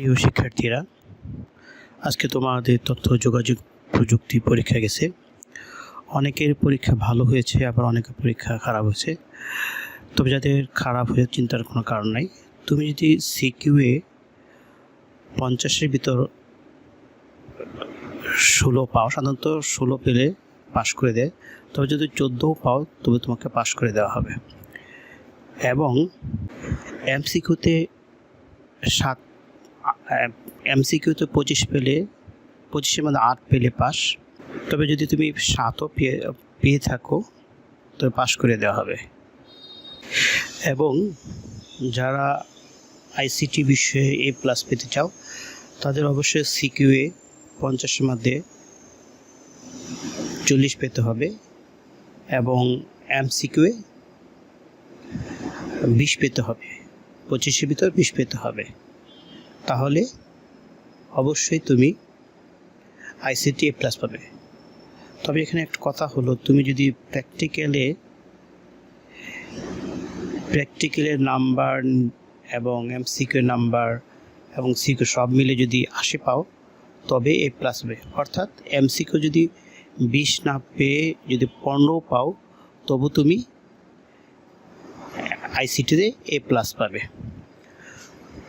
প্রিয় শিক্ষার্থীরা, আজকে তোমাদের তথ্য, যোগাযোগ প্রযুক্তি পরীক্ষা গেছে। অনেকের পরীক্ষা ভালো হয়েছে, আবার অনেকের পরীক্ষা খারাপ হয়েছে। তবে যাদের খারাপ হয়ে চিন্তার কোনো কারণ নাই। তুমি যদি সিকিউএ পঞ্চাশের ভিতর ষোলো পাও, সাধারণত ষোলো পেলে পাশ করে দেয়। তবে যদি চোদ্দোও পাও, তবে তোমাকে পাশ করে দেওয়া হবে। এবং এমসিকিউতে সাত এমসিকিউতে পঁচিশ পেলে, পঁচিশের মধ্যে আট পেলে পাস। তবে যদি তুমি সাতও পেয়ে পেয়ে থাকো তবে পাস করে দেওয়া হবে। এবং যারা আইসিটি বিষয়ে এ প্লাস পেতে চাও, তাদের অবশ্যই সিকিউএ পঞ্চাশের মধ্যে চল্লিশ পেতে হবে এবং এমসিকিউএ বিশ পেতে হবে। পঁচিশের ভিতর বিশ পেতে হবে। তাহলে অবশ্যই তুমি আইসিটি এ প্লাস পাবে। তবে এখানে একটা কথা হলো, তুমি যদি প্র্যাকটিক্যালে প্র্যাকটিক্যালের নাম্বার এবং এমসিকিউ নাম্বার এবং সিকিউ সব মিলে যদি আশি পাও, তবে এ প্লাস হবে। অর্থাৎ এমসিকিউ যদি বিশ না পেয়ে যদি পনেরো পাও, তবু তুমি আইসিটিতে এ প্লাস পাবে।